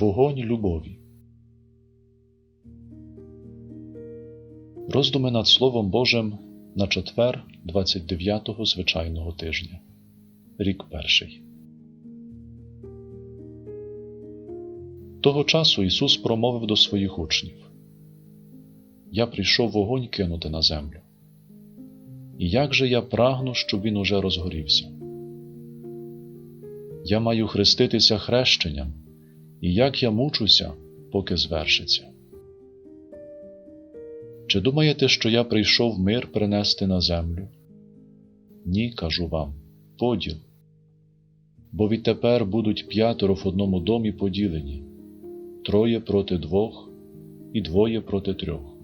Вогонь любові. Роздуми над Словом Божим на четвер 29-го звичайного тижня. Рік перший. Того часу Ісус промовив до своїх учнів: Я прийшов вогонь кинути на землю. І як же я прагну, щоб він уже розгорівся. Я маю хреститися хрещенням, і як я мучуся, поки звершиться. Чи думаєте, що я прийшов мир принести на землю? Ні, кажу вам, поділ. Бо відтепер будуть п'ятеро в одному домі поділені, троє проти двох і двоє проти трьох.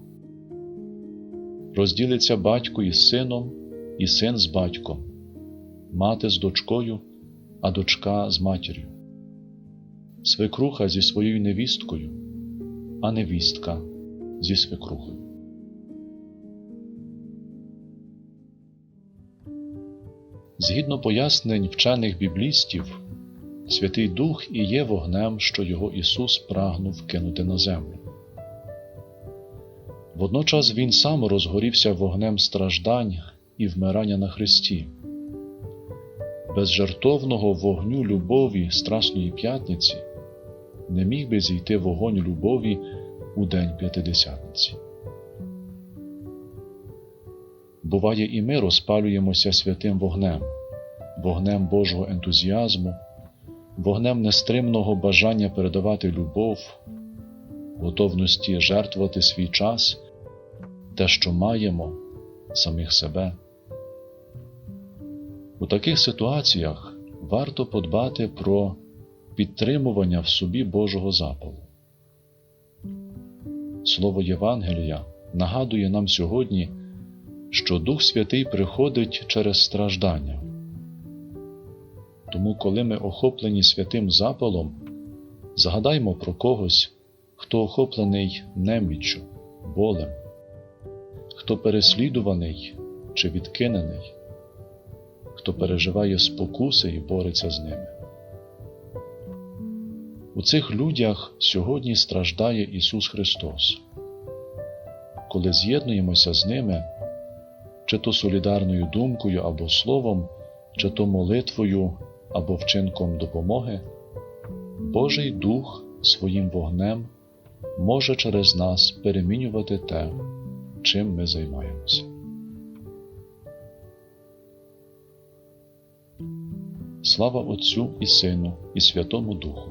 Розділиться батько із сином, і син з батьком, мати з дочкою, а дочка з матір'ю, свекруха зі своєю невісткою, а невістка зі свекрухою. Згідно пояснень вчених біблістів, Святий Дух і є вогнем, що його Ісус прагнув кинути на землю. Водночас Він сам розгорівся вогнем страждань і вмирання на Христі. Без жертовного вогню любові Страсної П'ятниці не міг би зійти вогонь любові у День П'ятидесятниці. Буває, і ми розпалюємося святим вогнем, вогнем Божого ентузіазму, вогнем нестримного бажання передавати любов, готовності жертвувати свій час, те, що маємо, самих себе. У таких ситуаціях варто подбати про підтримування в собі Божого запалу. Слово Євангелія нагадує нам сьогодні, що Дух Святий приходить через страждання. Тому, коли ми охоплені святим запалом, згадаймо про когось, хто охоплений неміччю, болем, хто переслідуваний чи відкинений, хто переживає спокуси і бореться з ними. У цих людях сьогодні страждає Ісус Христос. Коли з'єднуємося з ними, чи то солідарною думкою або словом, чи то молитвою або вчинком допомоги, Божий Дух своїм вогнем може через нас перемінювати те, чим ми займаємося. Слава Отцю і Сину, і Святому Духу,